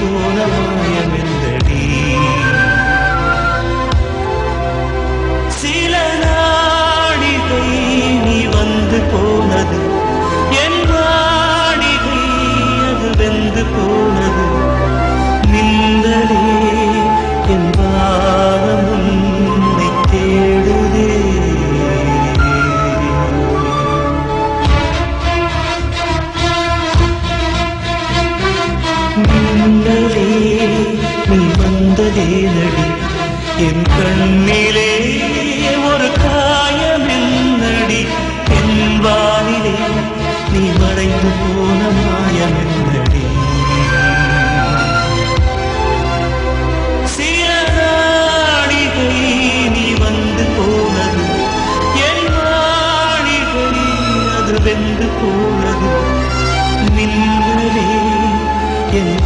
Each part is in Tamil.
மறைந்து என் கண்ணிலே ஒரு காயம் என்னடி? என் வானிலே நீ மறைந்து போன மாயம் என்னடி? சில நாடிகை நீ வந்து போனது. என் நாடிகை அது வெந்து போனது. என்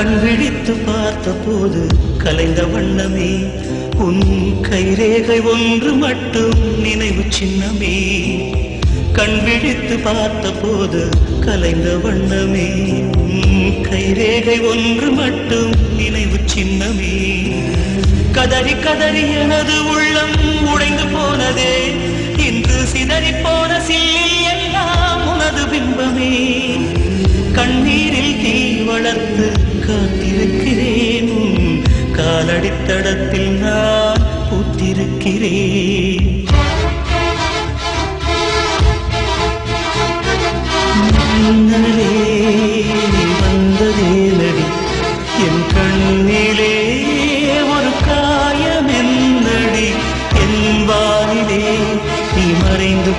கண் விழித்து பார்த்த போது கலைந்த வண்ணமே. உன் கைரேகை ஒன்று மட்டும் நினைவு சின்னமே. கண் விழித்து பார்த்த போது கலைந்த வண்ணமே. உன் கைரேகை ஒன்று மட்டும் நினைவு சின்னமே. கதறி கதறி எனது உள்ளம் உடைந்து போனதே. இன்று சிதறி போன சில்லில் எல்லாம் உனது பிம்பமே. கண்ணீரில் தீ வளர்த்து காத்திருக்கிறேன் காலடித்தடத்தில் நான் பூத்திருக்கிறேன். மின்னலே என் கண்ணிலே ஒரு காயம் என்னடி என் வானிலே நீ மறைந்து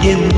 என்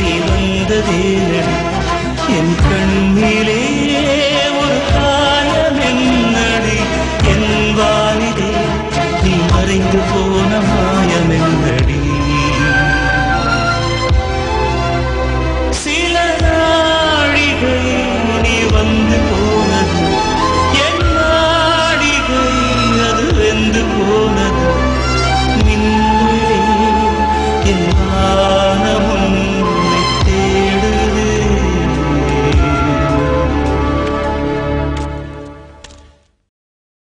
நீ வந்ததே. என் கண்ணிலே